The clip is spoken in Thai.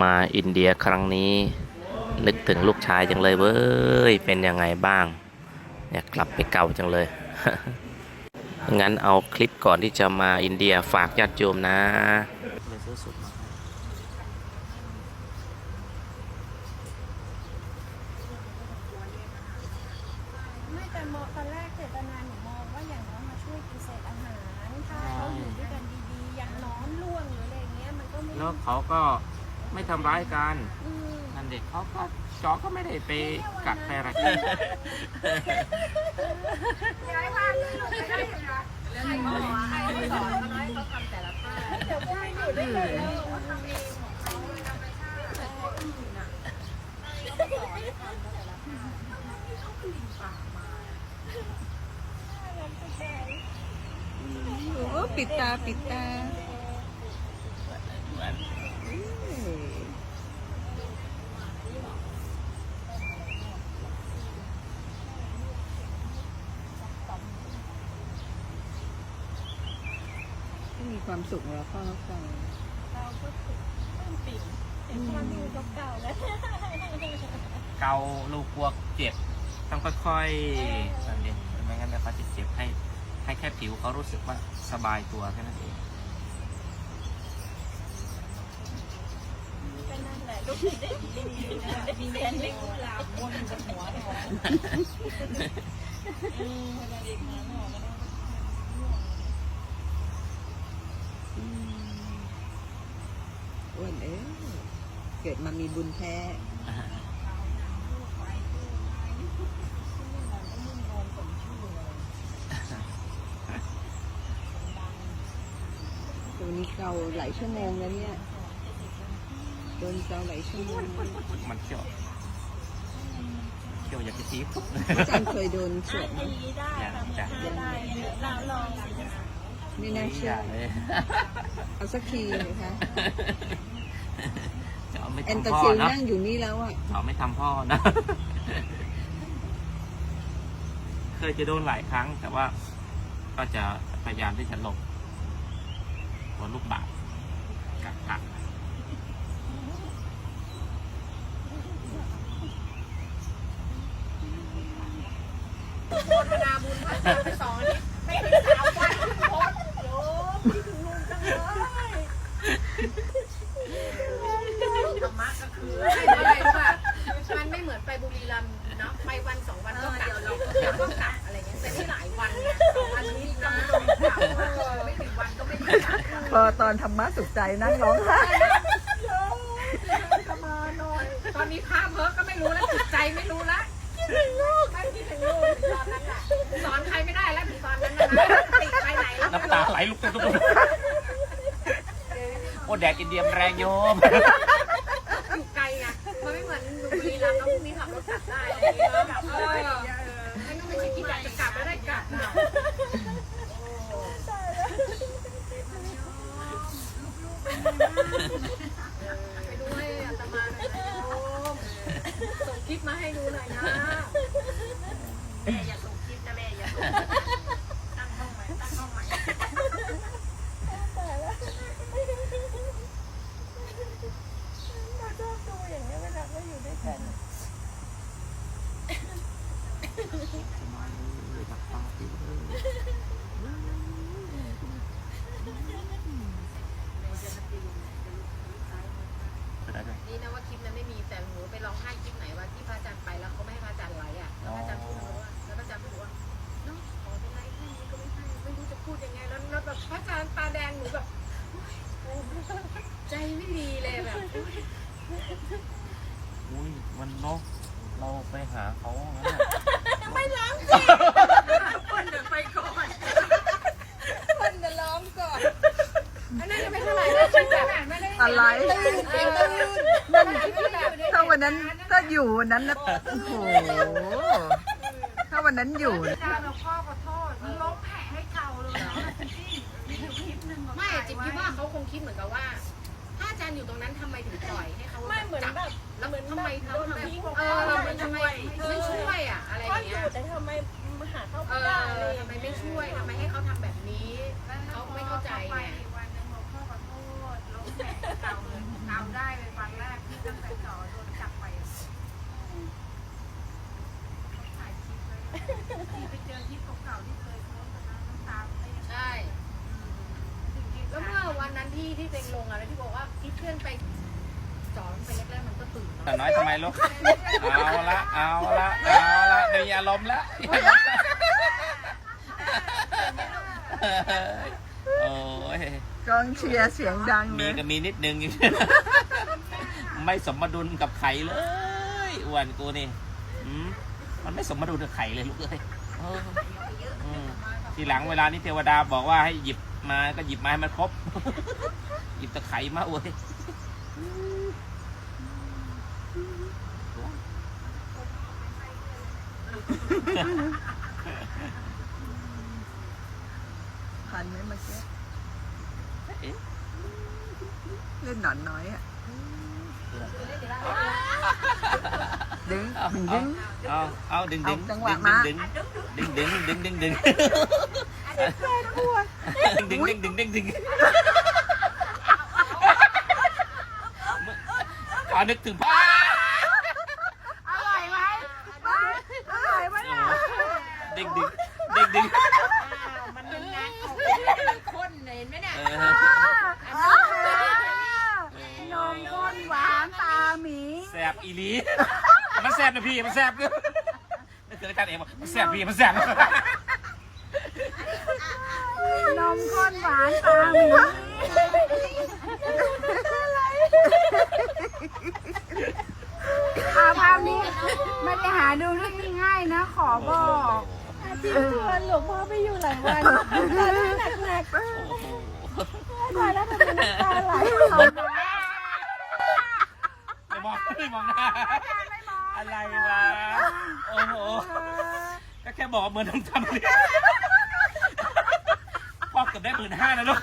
มาอินเดียครั้งนี้ นึกถึงลูกชายจังเลยเว้ย เป็นยังไงบ้างอยากกลับไปเก่าจังเลย งั้นเอาคลิปก่อนที่จะมาอินเดียฝากญาติโยมนะเลยซื้อสุดมาให้ไม่แต่มองตอนแรกเจตนาหนูมองว่าอย่างน้อยมาช่วยกินเศษอาหาร ถ้าเขาอยู่ด้วยกันดีๆ อย่างน้อนล่วงหรืออะไรอย่างเงี้ยมันก็ไม่แล้วเขาก็ ไม่ทำร้ายกัน อืมนั่นเด็กเขาก็จอก็ไม่ได้ไปกัดไปอะไรย้ายบ้านเลยลูกไม่ได้เหรอใครก็บอกว่าใครก็สอนเขาน้อยเขาทำแต่ละท่าเดี๋ยวได้อยู่ด้วยกันเขาทำเองของเขาเลยธรรมชาติแต่คนอื่นอะเขาสอนให้ทำแต่ละท่าเขาก็ลิงปากมาโอ้ปิดตาปิดตา ความสุขแล้วพ่อแล้วกันเราก็ถูกเพิ่มปิ่มเห็นความดูเก่าๆแล้วเกาลูกกลัวเจ็บต้องค่อยๆนั่นเองไม่งั้นเดี๋ยวเขาจะเจ็บให้ ให้แค่ผิวเขารู้สึกว่าสบายตัวแค่นั้นเองก็นั่นแหละลูกได้ดีนะด้ดีนได้กุหลาบวนกับหัวหนออ้ วนเอ้ยเกิดมามีบุญแท้ตัวนี้เกาหลายชั่วโมงแล้วเนี่ยโดนเกาหลายชั่วโมงมันเขี้ยวเขี้ยวอยากจะทีปุ๊บอาจารย์เคยโดนสวดไหมดีได้ทำได้เราลองสิ ไม่น่าเชื่อเลยเอาสักทีนะคะจะเอาไม่แอนตาทำพ่อซิลนะนั่งอยู่นี่แล้วอะเอาไม่ทำพ่อนะ เคยจะโดนหลายครั้ง แต่ว่าก็จะพยายามที่จะหลบหัวลูกบาศก์กักกักโมทนาบุญพระเจ้าไปสองอาทิตย์ไม่ถึงสามวันโคตรโยมคิดถึงลุงจังเลยธรรมะก็คืออะไรรู้ป่ะมันไม่เหมือนไปบุรีรัมย์เนาะไปวันสองวันก็กลับเราเดี๋ยวก็กลับอะไรเงี้ยแต่ที่หลายวันไงสองวันนี้ก็ไม่ต้องกลับไม่ถึงวันก็ไม่ได้กลับ พ อตอนธรรมะสุขใจนั่งร้องไห้ตอนนี้ภาพเพ้อก็ไม่รู้แล้วจิตใจไม่รู้ละคิดถึงลูกไม่คิดถึงลูกตอนนั้นน่ะสอนใครไม่ได้แล้วถึงตอนนั้นนะติดไปไหนแล้วน้ำตาไหลลุกเป็นตุกโอ้แดดอินเดียมนแรงโยมอยู่ไกลไงมันไม่เหมือนบุรีรัมย์แล้วพรุ่งนี้ขับรถกลับได้อะไรอย่างเงี้ยแบบเออไม่ต้องไปคิดคิดอยากจะกลับแล้วได้กลับนะไปดูให้อาตมาหน่อยนะโยมส่งคลิปมาให้ดูหน่อยนะ แม่อย่าส่งคลิปนะแม่อย่าส่งตั้งห้องใหม่ตั้งห้องใหม่เราชอบดูอย่างนี้เวลาเราอยู่ด้วยกันนี่นะว่าคลิปนั้นไม่มีแต่หนูไปร้องไห้คลิปไหนวะ มันเนาะเราไปหาเขางั้นน่ะไม่ร้องสิคนเดินไปก่อนคนจะร้องก่อน อันนั้นยังไม่เท่าไหร่นะคิดแบบไม่ได้อะไรนั่นคิดแบบถ้าวันนั้นถ้าอยู่วันนั้นนะโอ้โห ถ้าวันนั้นอยู่นะอาจารย์เราพ่อขอโทษมันลบแผลให้เก่าเลยเหรอไม่จิบคิดว่าเขาคงคิดเหมือนกับว่า ถ้าอาจารย์อยู่ตรงนั้นทำไมถึงปล่อยให้ เหมือนแบบเหมือนแบบโดนทิ้งเออมันทำไมไม่ช่วยอะอะไรอย่างเงี้ยแต่ทำไมมาหาเข้าไม่ได้ทำไมไม่ช่วยทำไมให้เขาทำแบบนี้เขาไม่เข้าใจไงวันนึงหลวงพ่อขอโทษลงแขกเก่าเก่าได้เป็นวันแรกที่ตั้งแต่ต่อโดนจับไปถ่ายคลิปเลยไปเจอที่เก่าที่เคยโพสต์น้ำตามใช่แล้วเมื่อวันนั้นที่ที่เต็งลงอะแล้วที่บอกว่าพี่เพื่อนไป จอดไปแรกๆมันก็ตื่นแต่เนาะน้อยทำไมลูก เอาละ เอาละ เอาละเดี๋ยวมีอารมณ์ละโอ้ยกองเชียร์เสียงดังเลมียก็มีนิดนึง ไม่สมดุลกับไข่เลยอ้วนกูนี่อืมมันไม่สมดุลกับไข่เลยลูกเอ้ยเอออืมทีหลังเวลานี้เทวดาบอกว่าให้หยิบมาก็หยิบมาให้มันครบ หยิบแตะไข่มาเว้ย ทันไหมเมื่อกี้เล่นหนอนน้อยอะดึงเอาดึงเอาเอาดึงดึงเอาจังหวะดึมาดึงดึงดึงดึงดึงดึงดึงดึงดึงดึงดึงดึงขอนึกถึงพ่ออร่อยไหมอร่อยไหมล่ะ ดึงดึงดึงดึง มันเป็นไงคนเห็นไหมเนี่ย เออ นมข้นหวานตาหมี แส บอีหลี มันแสบนะพี่มันแสบเนี่ยนั่นคืออาจารย์เองบอกมันแสบพี่มันแสบนมข้นหวานตาหมีอาภาพนี้ไม่ได้หาดูเรื่องง่ายๆนะ ขอบอกที่ชวนหลวงพ่อไปอยู่หลายวันตอนนี้หนักโอ้โหๆตายแล้วทำไมน้ำตาไหล ไม่ มองไม่มองหน้าอะไรวะ โอ้โห ก็แค่บอกว่าเหมือนทำทำเลยพ่อเกือบได้หมื่นห้านะลูก